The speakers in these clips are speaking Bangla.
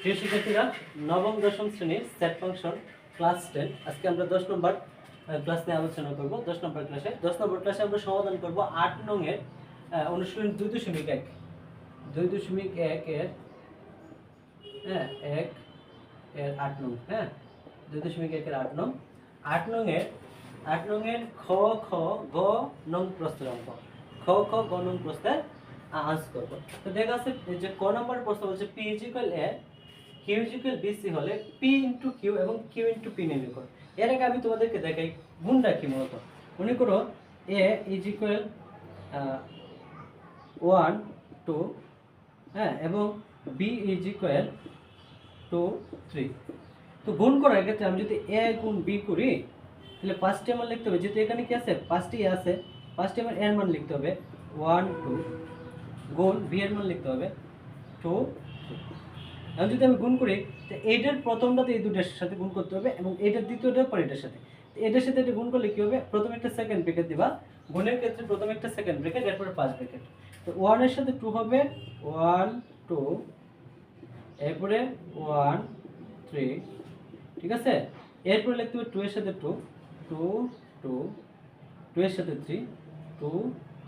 প্রিয় শিক্ষার্থীরা নবম দশম শ্রেণির সেট ফাংশন ক্লাস টেন আজকে আমরা দশ নম্বর ক্লাস নিয়ে আলোচনা করব। দশ নম্বর ক্লাসে দশ নম্বর ক্লাসে আমরা সমাধান করব আট নং এর আহ, অনুশীলন দুই দশমিক এক। দুই দশমিক এক এর হ্যাঁ এক এর আট নং হ্যাঁ দুই দশমিক একের আট নং। আট নং এর আট নং এর খ খ গ নং প্রশ্নের অঙ্ক। খ খ গ নং প্রশ্নের আনসার করব। তো দেখা আছে যে ক নম্বর প্রশ্ন বলছে P is equal A Q is equal BC হলে পি ইন্টু কিউ এবং কিউ ইন্টু পি নির্ণয় করো। এর আগে আমি তোমাদেরকে দেখাই গুণটা কি মূলত? মনে করো এ ইজিক্যাল ওয়ান টু হ্যাঁ এবং B is equal to three তো গুণ করার ক্ষেত্রে আমি যদি এ গুণ বি করি, তাহলে পাঁচটি আমার লিখতে হবে। যেহেতু এখানে কি আছে? পাঁচটি আছে। পাঁচটি আমার এর মান লিখতে হবে। ওয়ান টু গুণ বি এর মান লিখতে হবে। টু এখন যদি আমি গুণ করি, তো এইটার প্রথমটাতে এই দুটার সাথে গুণ করতে হবে এবং এইটার দ্বিতীয়টা পর এটার সাথে এটার সাথে এটা গুণ করলে কি হবে? প্রথমে একটা সেকেন্ড ব্রেকেট দিবা। গুণের ক্ষেত্রে প্রথমে একটা সেকেন্ড ব্রেকেট এরপরে পাঁচ ব্রেকেট তো ওয়ানের সাথে টু হবে। ওয়ান টু এরপরে ওয়ান থ্রি ঠিক আছে? এরপরে লিখতে হবে টু এর সাথে টু টু টু টু এর সাথে থ্রি টু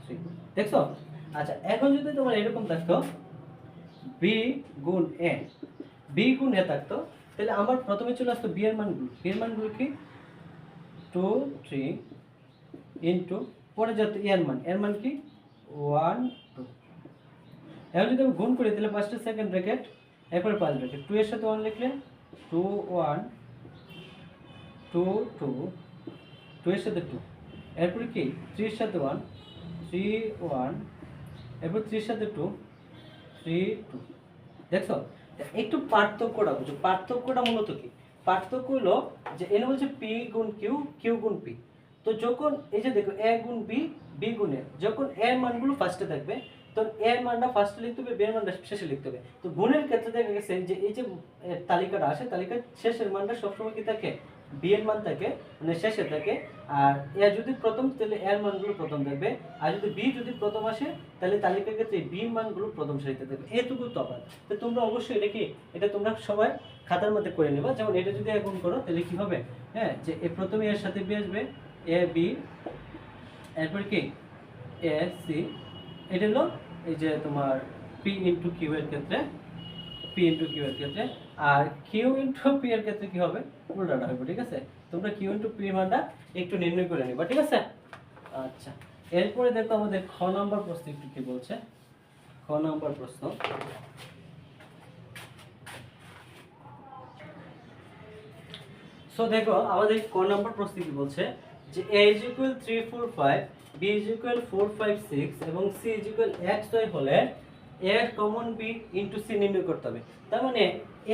থ্রি দেখছ? আচ্ছা এখন যদি তোমার এরকম থাকতো বি গুণ এ বি গুণ এ থাকতো। তাহলে আমার প্রথমে চলে আসতো বি এর মানগুলো। বি মানগুলো কি? টু থ্রি ইন্টু পরে যত এর মান। এর মান কি? ওয়ান টু এখন যদি আমি গুণ করি, তাহলে পাঁচটা সেকেন্ড ব্র্যাকেট এরপরে পাঁচ ব্র্যাকেট টু এর সাথে ওয়ান লিখলে two one two two two এর সাথে টু এরপরে কি? থ্রির সাথে ওয়ান থ্রি ওয়ান এরপর থ্রির সাথে টু থ্রি টু দেখছ? একটু পার্থক্যটা বুঝো। পার্থক্যটা মূলত কি? পার্থক্য হলো যে এনে বলছে পি গুণ কিউ কিউ গুণ পি তো যখন এই যে দেখো এ গুণ বি বি গুণ এ যখন এর মানগুলো ফার্স্টে থাকবে তো এর মানটা ফার্স্টে লিখতে হবে বি মানটা শেষে লিখতে হবে। তো গুণের ক্ষেত্রে দেখা গেছে যে এই যে তালিকাটা আসে, তালিকার শেষের মানটা সবসময় কি থাকে? বি এর মান থাকে মানে শেষে থাকে। আর এ যদি প্রথম, তাহলে এর মানগুলো প্রথম থাকবে। আর যদি বি যদি প্রথম আসে, তাহলে তালিকার ক্ষেত্রে বি মানগুলো প্রথম সারিতে থাকবে। এটুকু তফাৎ। তো তোমরা অবশ্যই এটা কি, এটা তোমরা সবাই খাতার মধ্যে করে নেবা। যেমন এটা যদি এখন করো, তাহলে কি হবে? হ্যাঁ যে এ প্রথমে এর সাথে বি আসবে এ বি এরপর কি? এ সি এটা হলো এই যে তোমার পি ইন্টু কিউ এর ক্ষেত্রে পি ইন্টু কিউ এর ক্ষেত্রে আর কিউ ইন্টু পি এর ক্ষেত্রে কি হবে? উল্টাটা হবে ঠিক আছে? তোমরা কিউ ইন্টু পি মানটা একটু নির্ণয় করে নিবা, ঠিক আছে? আচ্ছা এরপরে দেখো আমাদের খ নম্বর প্রশ্ন একটু কি বলছে? খ নম্বর প্রশ্ন। সো দেখো, আমাদের ক নম্বর প্রশ্ন কি বলছে? যে a is equal 3 4 5 b is equal 4 5 6 এবং is equal x, y হলে এর কমন বি ইন্টু সি নির্ণয় করতে হবে। তার মানে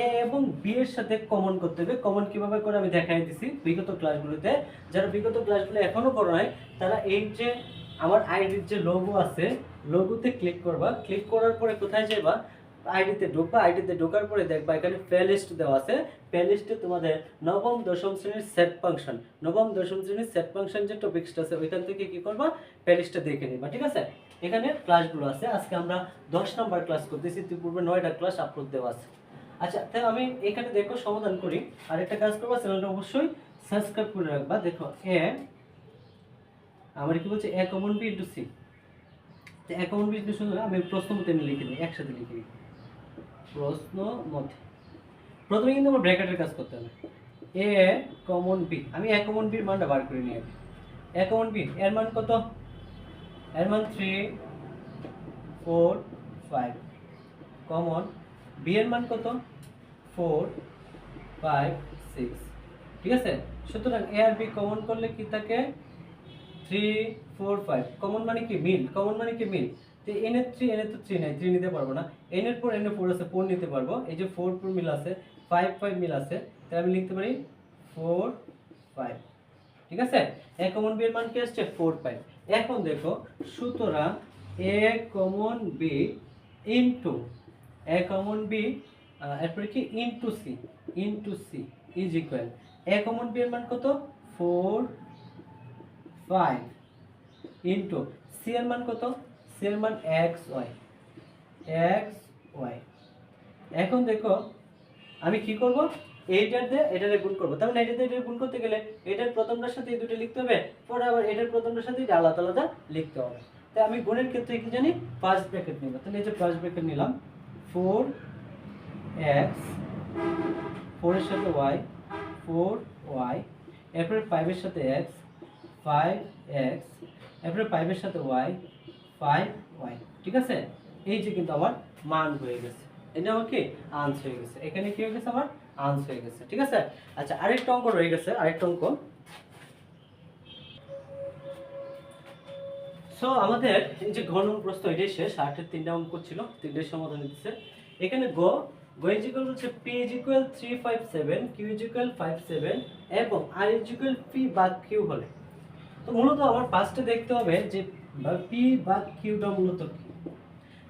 এ এবং বি এর সাথে কমন করতে হবে। কমন কীভাবে করে আমি দেখাই দিছি বিগত ক্লাসগুলোতে যারা বিগত ক্লাসগুলো এখনও করো নাই, তারা এই যে আমার আইডির যে লোগো আছে লোগোতে ক্লিক করবা। ক্লিক করার পরে কোথায় যাবা আইডিতে ঢোকবা আইডিতে ঢোকার পরে দেখবা এখানে প্লে লিস্ট দেওয়া আছে। প্লে লিস্টে তোমাদের নবম, দশম শ্রেণির সেট ফাংশন নবম, দশম শ্রেণির সেট ফাংশন যে টপিকসটা আছে, ওইখান থেকে কি করবা? প্লে লিস্টটা দেখে নিবা, ঠিক আছে? এখানে ক্লাসগুলো আছে। আজকে আমরা দশ নম্বর ক্লাস করতেছি। ইতিপূর্বে নয়টা ক্লাস আপলোড দেওয়া আছে। আচ্ছা তাই আমি এখানে দেখো সমাধান করি। আর একটা কাজ করবা, চ্যানেলটা অবশ্যই সাবস্ক্রাইব করে রাখবা। দেখো, এ, আমার কি বলছে A common B into C তো এ কমন বি ইন্টু আমি প্রশ্ন মতে লিখে দিই, একসাথে লিখে দিই। প্রশ্ন মধ্যে। প্রথমে কিন্তু আমার ব্র্যাকেটের কাজ করতে হবে। এ কমন বি আমি এ কমন বির মানটা বার করে নিয়ে এ কমন বি এর মান কত? এর মান three four five common B এর মান কত? ফোর ফাইভ সিক্স ঠিক আছে? সুতরাং এ আর বি কমন করলে কি থাকে? থ্রি ফোর ফাইভ কমন মানে কি? মিল। কমন মানে কি? মিল। তো এন এর থ্রি এন এর তো থ্রি নাই থ্রি নিতে পারব না। এন এর পর এন এর ফোর আছে ফোর নিতে পারব। এই যে ফোর ফোর মিল আছে ফাইভ ফাইভ মিল আছে, তাহলে আমি লিখতে পারি ফোর ফাইভ ঠিক আছে? এ কমন বি এর মান কি আসছে? ফোর ফাইভ এখন দেখো, সুতরাং A common B into A common B এরপরে কি? Into C into C is equal A common B এর মান কত? ফোর ফাইভ ইন্টু সি এর মান কত? সি এর মান এক্স ওয়াই এক্স ওয়াই। এখন দেখো, আমি কি করব? এইটার দিয়ে এটারে গুণ করব। তার মানে এটা দিয়ে গুণ করতে গেলে এটার প্রথমটার সাথে এই দুটো লিখতে হবে, পরে আবার এটার প্রথমটার সাথে আলাদা আলাদা লিখতে হবে। তাই আমি গুণের ক্ষেত্রে কি জানি? পাঁচ ব্র্যাকেট নিব তাহলে এই যে পাঁচ ব্র্যাকেট নিলাম ফোর এক্স ফোরের সাথে ওয়াই ফোর ওয়াই এরপরে ফাইভের সাথে এক্স ফাইভ এক্স এরপরে ফাইভের সাথে ওয়াই ফাইভ ওয়াই ঠিক আছে? এই যে কিন্তু আমার মান হয়ে গেছে। এটা আমার কি? আনস হয়ে আছে? আচ্ছা সো আমাদের এই যে ঘন প্রশ্ন এটাই শেষ। আটের তিনটা অঙ্ক ছিল তিনটের সমাধান দিচ্ছে এখানে গ, গো ইজ হচ্ছে P is three five seven Q is five seven এবং আর ইজ ইকুয়াল পি বা কিউ হলে। তো মূলত আমার ফার্স্টে দেখতে হবে যে পি বা কিউটা মূলত কি?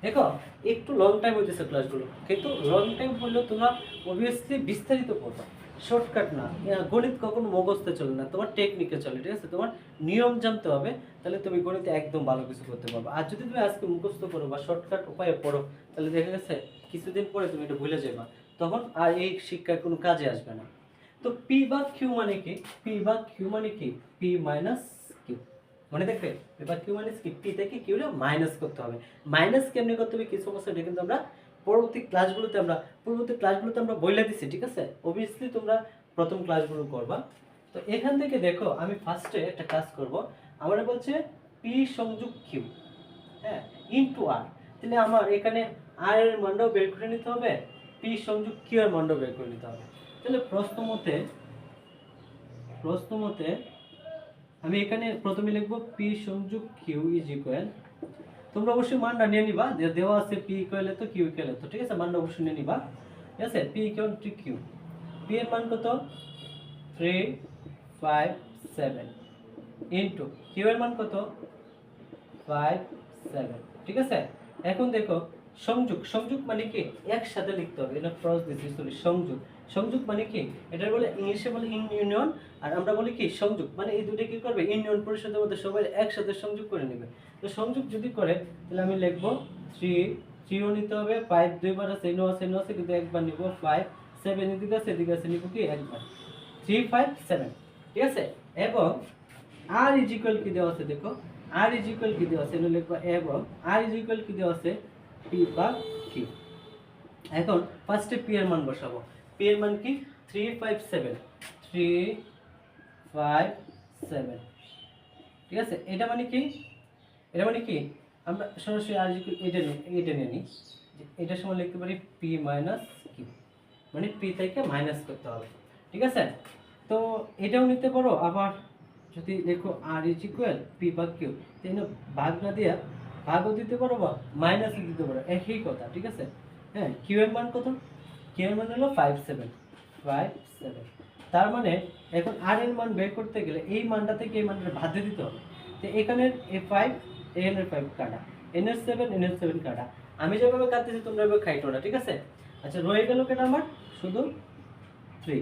দেখো, একটু লং টাইম হইতেছে ক্লাসগুলো কিন্তু লং টাইম হলেও তোমরা অবভিয়াসলি বিস্তারিত পড়বা। শর্টকাট না গণিত কখনো মুখস্থে চলে না, তোমার টেকনিকে চলে, ঠিক আছে? তোমার নিয়ম জানতে হবে, তাহলে তুমি গণিতে একদম ভালো কিছু করতে পারবে। আর যদি তুমি আজকে মুখস্থ করো বা শর্টকাট উপায়ে পড়ো, তাহলে দেখা গেছে কিছুদিন পরে তুমি এটা ভুলে যাবে তখন আর এই শিক্ষায় কোনো কাজে আসবে না। তো পি বা কিউ মানে কি? পি বা কিউ মানে কি? পি মাইনাস মনে দেখবে? এবার কিউ মাইনাস কি? পি থেকে কিউ মাইনাস করতে হবে। মাইনাস কেমনি করতে হবে? কিছু সমস্যা এটা কিন্তু আমরা পরবর্তী ক্লাসগুলোতে আমরা পরবর্তী ক্লাসগুলোতে আমরা বইলে দিচ্ছি ঠিক আছে? অবভিয়াসলি তোমরা প্রথম ক্লাসগুলো করবা। তো এখান থেকে দেখো, আমি ফার্স্টে একটা কাজ করব। আমার বলছে পি সংযোগ কিউ হ্যাঁ? ইনটু আর তাহলে আমার এখানে আর এর মানটাও বের করে নিতে হবে পি সংযোগ কিউ এর মানটাও বের করে নিতে হবে। তাহলে প্রশ্ন মতে প্রশ্ন মতে আমি এখানে প্রথমে লিখব পি সংযোগ কিউ ইজ ইকুয়াল তোমরা অবশ্যই মানটা নিয়ে নিবা, যে দেওয়া আছে P equal to Q equal to, ঠিক আছে? মানটা অবশ্যই নিয়ে নিবা। ঠিক আছে? P equal to Q P এর মান কত? Three five seven into Q এর মান কত? ফাইভ সেভেন ঠিক আছে? এখন দেখো, সংযোগ। সংযোগ মানে কি? একসাথে লিখতে হবে। এটা ক্রস দিচ্ছি সরি সংযোগ। সংযোগ মানে কি? এটা বলে ইংলিশে বলে ইন ইউনিয়ন, আর আমরা বলি কি? সংযোগ। মানে এই দুটো কি করবে? ইউনিয়ন, পরিষদের মধ্যে সবাই একসাথে সংযোগ করে নেবে। তো সংযোগ যদি করে, তাহলে আমি লিখব থ্রি, থ্রিও নিতে হবে, ফাইভ দুইবার আছে, এনো আছে এনো আছে, কিন্তু একবার নিব ফাইভ সেভেন এদিকে আছে এদিকে আছে, নিব কি? একবার। Three, five, seven. ঠিক আছে? এবং আর ইজ ইকুয়াল কি দেওয়া আছে, দেখো? আর ইজ ইকুয়াল কি দেওয়া আছে এগুলো লিখব এবং আর ইজ ইকুয়াল কি দেওয়া আছে, পি বা কিউ। এখন ফার্স্টে পি এর মান বসাবো। পি এর মান কি three five seven three five seven ঠিক আছে? এটা মানে কি? এটা মানে কি? আমরা সরাসরি আর এটা এটা নিয়ে নিই। যে এটার সময় লিখতে পারি পি মাইনাস কিউ মানে পি থেকে মাইনাস করতে হবে। ঠিক আছে? তো এটাও নিতে পারো। আবার যদি দেখো আর ইজ ইকুয়াল পি বা কিউ তাই ভাগ না দিয়া ভাগও দিতে পারো বা মাইনাসও দিতে পারো। একই কথা, ঠিক আছে? হ্যাঁ কিউ এর মান কত? এর মান হলো ফাইভ সেভেন ফাইভ সেভেন তার মানে এখন আর এর মান বের করতে গেলে এই মানটা থেকে এই মানটা ভাতে দিতে হবে? তো এখানের এ ফাইভ এখানের ফাইভ কাটা এন এর সেভেন এন এর সেভেন কাটা। আমি যেভাবে কাটতেছি, তোমরা এভাবে খাইটো না, ঠিক আছে? আচ্ছা রয়ে গেল কেটা আমার? শুধু থ্রি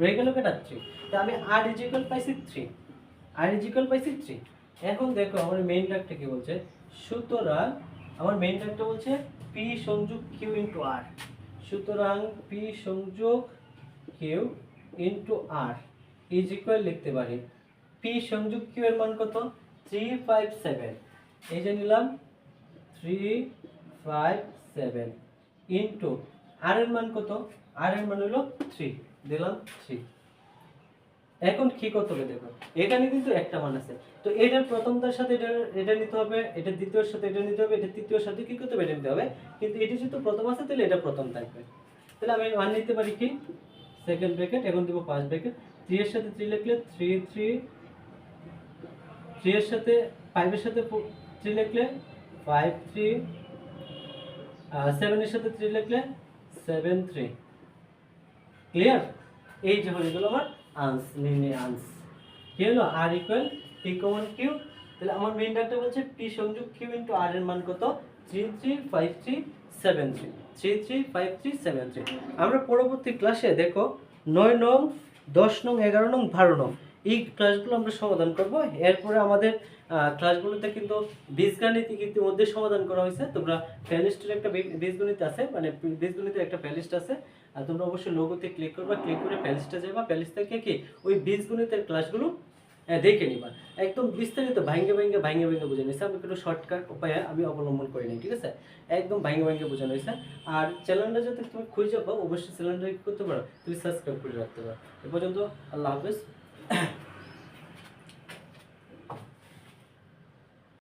রয়ে গেল কেটা থ্রি তো আমি আর ইজিক্যাল পাইছি থ্রি আর ইজিক্যাল পাইছি থ্রি এখন দেখো আমার মেইন ডাকটা কি বলছে? সুতরাং আমার মেইন ডাকটা বলছে পি সংযোগ কিউ ইন্টু আর সুতরাং পি সংযোগ Q into R is equal লিখতে পারি। পি সংযোগ কিউ এর মান কত? থ্রি ফাইভ সেভেন এই যে নিলাম three five seven into R এর মান কত? আর এর মান হলো থ্রি দিলাম থ্রি এখন কি করতে হবে দেখো এখানে কিন্তু একটা মান আছে। তো এটার প্রথমটার সাথে এটা এটা নিতে হবে, এটা দ্বিতীয়র সাথে এটা নিতে হবে, এটা তৃতীয়র সাথে কি করতে হবে, এটা নিতে হবে। কিন্তু এটা যেহেতু প্রথম আছে, তাহলে এটা প্রথম থাকবে। তাহলে আমি ওয়ান নিতে পারি কি? সেকেন্ড ব্র্যাকেট এখন দেবো ফার্স্ট ব্র্যাকেট থ্রি এর সাথে থ্রি লিখলে থ্রি থ্রি থ্রি এর সাথে ফাইভের সাথে থ্রি লিখলে ফাইভ থ্রি সেভেনের সাথে থ্রি লিখলে সেভেন থ্রি ক্লিয়ার এই যে হয়ে গেল আমার আনস নির্ণয় আনস। কি হলো? R equal P common Q তাহলে আমার মেইন ডাটা বলছে পি সংযোগ কিউ ইন্টু আর এর মান কত? Three three five three seven three three three five three seven three আমরা পরবর্তী ক্লাসে দেখো, নয় নং, দশ নং, এগারো নং, বারো নং। এই ক্লাসগুলো আমরা সমাধান করব। এরপরে আমাদের ক্লাসগুলোতে কিন্তু বীজগণিত ইতিমধ্যে সমাধান করা হয়েছে। তোমরা প্লেলিস্টের একটা বীজগণিত আছে মানে বীজগণিতের একটা প্লেলিস্ট আছে। আর তোমরা অবশ্যই লোগোতে ক্লিক করবা ক্লিক করে প্যালেসটা যাবা প্যালেস থেকে কি ওই বীজগণিতের ক্লাসগুলো দেখে নিবা। একদম বিস্তারিত ভাঙ্গে ভাঙ্গে ভাঙ্গে ভাঙ্গে বোঝানো নিয়েছে আমি একটু শর্টকাট উপায়ে আমি অবলম্বন করি নাই, ঠিক আছে? একদম ভাঙ্গে ভাঙ্গে বোঝানো নিয়েছে আর চ্যানেলটা যদি তুমি খুঁজে পাও, অবশ্যই চ্যানেলটা করতে পারো। তুমি সাবস্ক্রাইব করে রাখতে পারো। এ পর্যন্ত আল্লাহ হাফেজ।